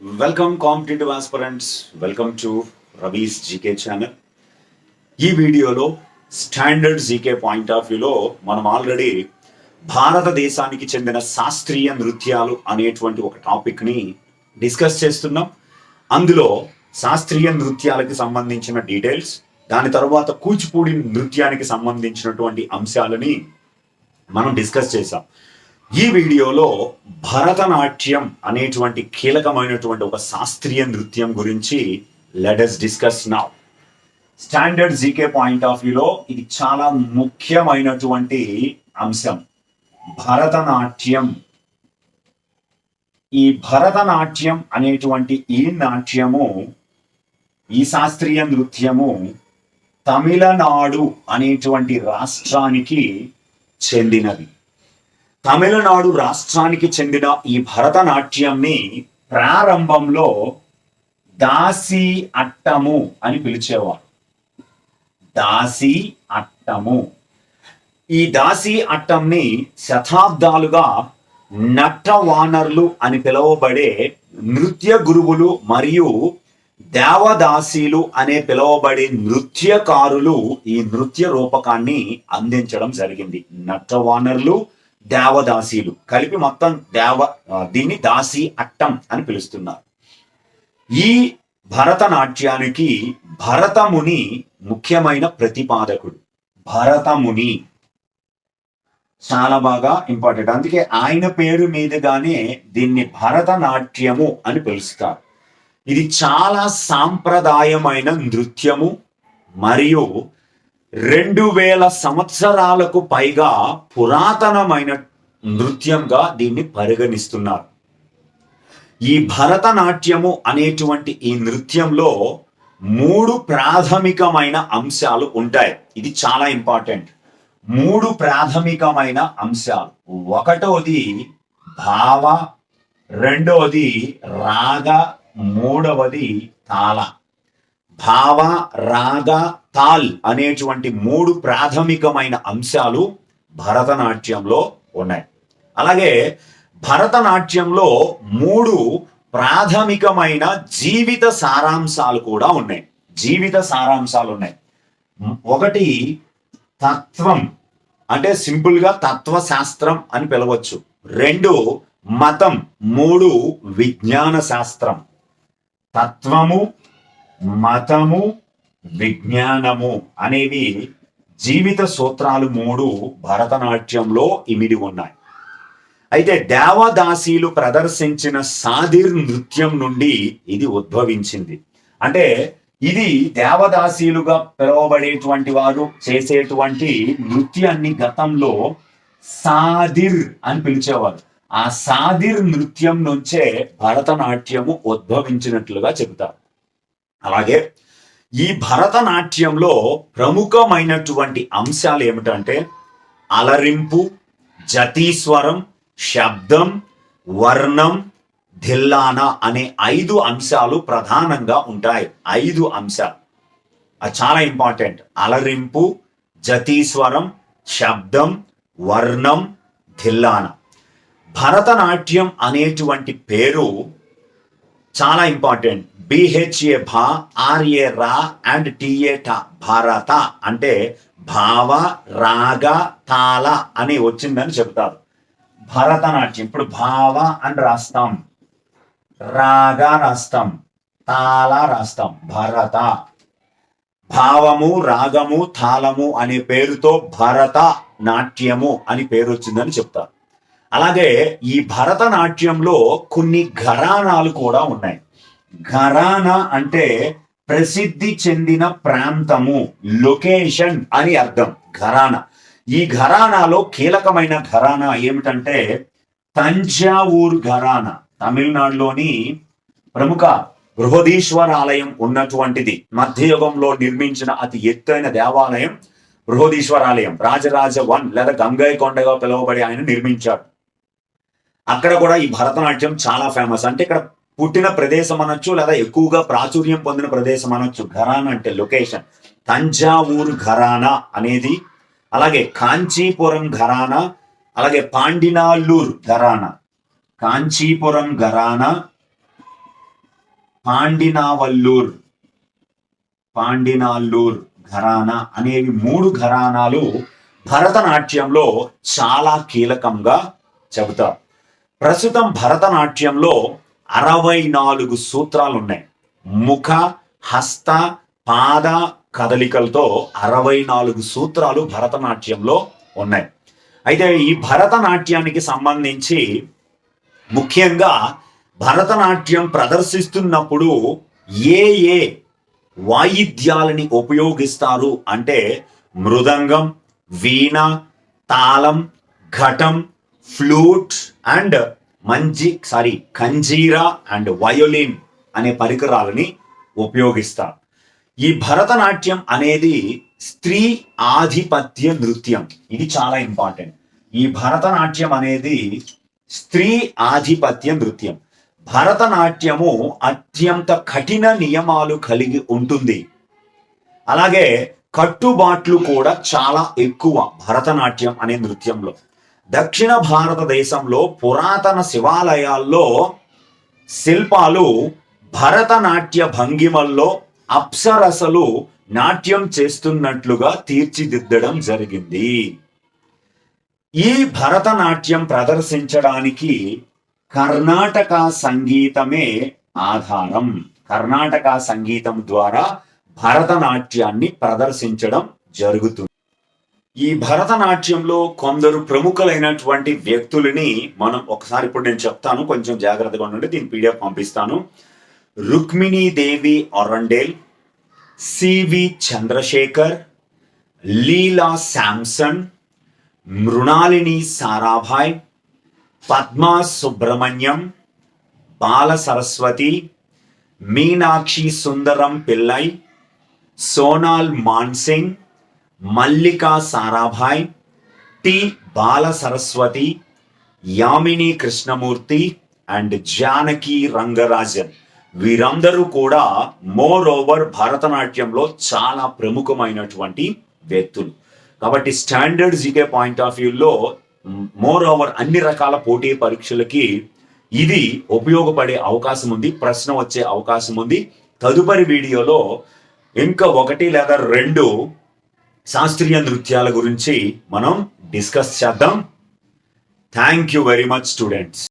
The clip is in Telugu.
Welcome competitive aspirants welcome to Ravi's GK channel ఈ వీడియోలో స్టాండర్డ్ జీకే పాయింట్ ఆఫ్ వ్యూలో మనం ఆల్రెడీ భారతదేశానికి చెందిన శాస్త్రీయ నృత్యాలు అనేటువంటి ఒక టాపిక్ని డిస్కస్ చేస్తున్నాం. అందులో శాస్త్రీయ నృత్యాలకు సంబంధించిన డీటెయిల్స్ దాని తర్వాత కూచిపూడి నృత్యానికి సంబంధించినటువంటి అంశాలని మనం డిస్కస్ చేసాం ఈ వీడియోలో భరతనాట్యం అనేటువంటి కీలకమైనటువంటి ఒక శాస్త్రీయ నృత్యం గురించి let's discuss now standard GK point of వ్యూలో ఇది చాలా ముఖ్యమైనటువంటి అంశం. భరతనాట్యం. ఈ భరతనాట్యం అనేటువంటి ఈ నాట్యము ఈ శాస్త్రీయ నృత్యము తమిళనాడు అనేటువంటి రాష్ట్రానికి చెందినది. తమిళనాడు రాష్ట్రానికి చెందిన ఈ భరతనాట్యంని ప్రారంభంలో దాసి అట్టము అని పిలిచేవారు. దాసి అట్టము. ఈ దాసి అట్టంని శతాబ్దాలుగా నట్టవానర్లు అని పిలువబడే నృత్య గురువులు మరియు దేవదాసీలు అనే పిలువబడే నృత్యకారులు ఈ నృత్య రూపకాన్ని అందించడం జరిగింది. నట్టవానర్లు దేవదాసీలు కలిపి మొత్తం దేవ దీన్ని దాసి అట్టం అని పిలుస్తున్నారు. ఈ భరతనాట్యానికి భరతముని ముఖ్యమైన ప్రతిపాదకుడు. భరతముని. చాలా బాగా ఇంపార్టెంట్ అందుకే ఆయన పేరు మీదుగానే దీన్ని భరతనాట్యము అని పిలుస్తారు. ఇది చాలా సాంప్రదాయమైన నృత్యము మరియు రెండు వేల సంవత్సరాలకు పైగా పురాతనమైన నృత్యంగా దీన్ని పరిగణిస్తున్నారు. ఈ భరతనాట్యము అనేటువంటి ఈ నృత్యంలో మూడు ప్రాథమికమైన అంశాలు ఉంటాయి. ఇది చాలా ఇంపార్టెంట్. మూడు ప్రాథమికమైన అంశాలు. ఒకటోది భావ రెండవది రాగ మూడవది తాళ. భావ రాగ తాల్ అనేటువంటి మూడు ప్రాథమికమైన అంశాలు భరతనాట్యంలో ఉన్నాయి. అలాగే భరతనాట్యంలో మూడు ప్రాథమికమైన జీవిత సారాంశాలు కూడా ఉన్నాయి. జీవిత సారాంశాలు ఉన్నాయి. ఒకటి తత్వం అంటే సింపుల్గా తత్వశాస్త్రం అని పిలవచ్చు. రెండు మతం మూడు విజ్ఞాన శాస్త్రం తత్వము మతము విజ్ఞానము అనేవి జీవిత సూత్రాలు మూడు భరతనాట్యంలో ఇమిడి ఉన్నాయి. అయితే దేవదాసీలు ప్రదర్శించిన సాదిర్ నృత్యం నుండి ఇది ఉద్భవించింది. అంటే ఇది దేవదాసీలుగా పిలువబడేటువంటి వారు చేసేటువంటి నృత్యాన్ని గతంలో సాదిర్ అని పిలిచేవారు. ఆ సాదిర్ నృత్యం నుంచే భరతనాట్యము ఉద్భవించినట్లుగా చెబుతారు. అలాగే ఈ భరతనాట్యంలో ప్రముఖమైనటువంటి అంశాలు ఏమిటంటే అలరింపు జతీస్వరం శబ్దం వర్ణం ధిల్లాన అనే ఐదు అంశాలు ప్రధానంగా ఉంటాయి. ఐదు అంశాలు. అది చాలా ఇంపార్టెంట్. అలరింపు జతీస్వరం శబ్దం వర్ణం ధిల్లాన. భరతనాట్యం అనేటువంటి పేరు చాలా ఇంపార్టెంట్ బిహెచ్ఏ భా ఆర్ఏ రా అండ్ టిఏ టా భారత. అంటే భావ రాగ తాళ అని వచ్చిందని చెప్తారు భరతనాట్యం. ఇప్పుడు భావ అని రాస్తాం. రాగ రాస్తాం. తాళ రాస్తాం. భరత. భావము రాగము తాళము అనే పేరుతో భరత నాట్యము అని పేరు వచ్చిందని చెప్తారు. అలాగే ఈ భరతనాట్యంలో కొన్ని ఘరానాలు కూడా ఉన్నాయి. ఘరానా అంటే ప్రసిద్ధి చెందిన ప్రాంతము లొకేషన్ అని అర్థం. ఘరానా. ఈ ఘరానాలో కీలకమైన ఘరానా ఏమిటంటే తంజావూర్ ఘరానా. తమిళనాడులోని ప్రముఖ బృహదీశ్వర ఆలయం ఉన్నటువంటిది. మధ్యయుగంలో నిర్మించిన అతి ఎత్తైన దేవాలయం బృహదీశ్వర ఆలయం రాజరాజ వన్ లేదా గంగైకొండగా కొండగా పిలువబడి ఆయన నిర్మించాడు అక్కడ కూడా ఈ భరతనాట్యం చాలా ఫేమస్ అంటే ఇక్కడ పుట్టిన ప్రదేశం అనొచ్చు లేదా ఎక్కువగా ప్రాచుర్యం పొందిన ప్రదేశం అనొచ్చు. ఘరానా అంటే లొకేషన్ తంజావూరు ఘరానా అనేది అలాగే కాంచీపురం ఘరానా అలాగే పాండినాల్లూర్ ఘరానా. కాంచీపురం ఘరానా పాండినావల్లూర్ పాండినాల్లూర్ ఘరానా అనేవి మూడు ఘరానాలు భరతనాట్యంలో చాలా కీలకంగా చెబుతారు. ప్రస్తుతం భరతనాట్యంలో అరవై నాలుగు సూత్రాలు ఉన్నాయి ముఖ హస్త పాద కదలికలతో అరవై నాలుగు సూత్రాలు భరతనాట్యంలో ఉన్నాయి. అయితే ఈ భరతనాట్యానికి సంబంధించి ముఖ్యంగా భరతనాట్యం ప్రదర్శిస్తున్నప్పుడు ఏ ఏ వాయిద్యాలని ఉపయోగిస్తారు అంటే మృదంగం వీణ తాళం ఘటం ఫ్లూట్ అండ్ మంజి సారీ కంజీరా అండ్ వయోలిన్ అనే పరికరాలని ఉపయోగిస్తారు. ఈ భరతనాట్యం అనేది స్త్రీ ఆధిపత్య నృత్యం. ఇది చాలా ఇంపార్టెంట్ ఈ భరతనాట్యం అనేది స్త్రీ ఆధిపత్య నృత్యం. భరతనాట్యము అత్యంత కఠిన నియమాలు కలిగి ఉంటుంది. అలాగే కట్టుబాట్లు కూడా చాలా ఎక్కువ భరతనాట్యం అనే నృత్యంలో. దక్షిణ భారతదేశంలో పురాతన శివాలయాల్లో శిల్పాలు భరతనాట్య భంగిమల్లో అప్సరసలు నాట్యం చేస్తున్నట్లుగా తీర్చిదిద్దడం జరిగింది. ఈ భరతనాట్యం ప్రదర్శించడానికి కర్ణాటక సంగీతమే ఆధారం. కర్ణాటక సంగీతం ద్వారా భరతనాట్యాన్ని ప్రదర్శించడం జరుగుతుంది. ఈ భరతనాట్యంలో కొందరు ప్రముఖులైనటువంటి వ్యక్తులని మనం ఒకసారి ఇప్పుడు నేను చెప్తాను కొంచెం జాగ్రత్తగా ఉండండి దీని పీడిఎఫ్ పంపిస్తాను. Rukmini Devi Arundale CV Chandrasekhar Leela Samson Mrinalini Sarabhai Padma Subrahmanyam Bala Saraswathi Meenakshi Sundaram Pillai Sonal Mansingh Mallika Sarabhai T Bala Saraswathi Yamini Krishnamurthy and Janaki Rangarajan. వీరందరూ కూడా మోర్ ఓవర్ భరతనాట్యంలో చాలా ప్రముఖమైనటువంటి వ్యక్తులు. కాబట్టి స్టాండర్డ్ జీకే పాయింట్ ఆఫ్ వ్యూలో మోర్ ఓవర్ అన్ని రకాల పోటీ పరీక్షలకి ఇది ఉపయోగపడే అవకాశం ఉంది ప్రశ్న వచ్చే అవకాశం ఉంది. తదుపరి వీడియోలో ఇంకా ఒకటి లేదా రెండు శాస్త్రీయ నృత్యాల గురించి మనం డిస్కస్ చేద్దాం. Thank you very much students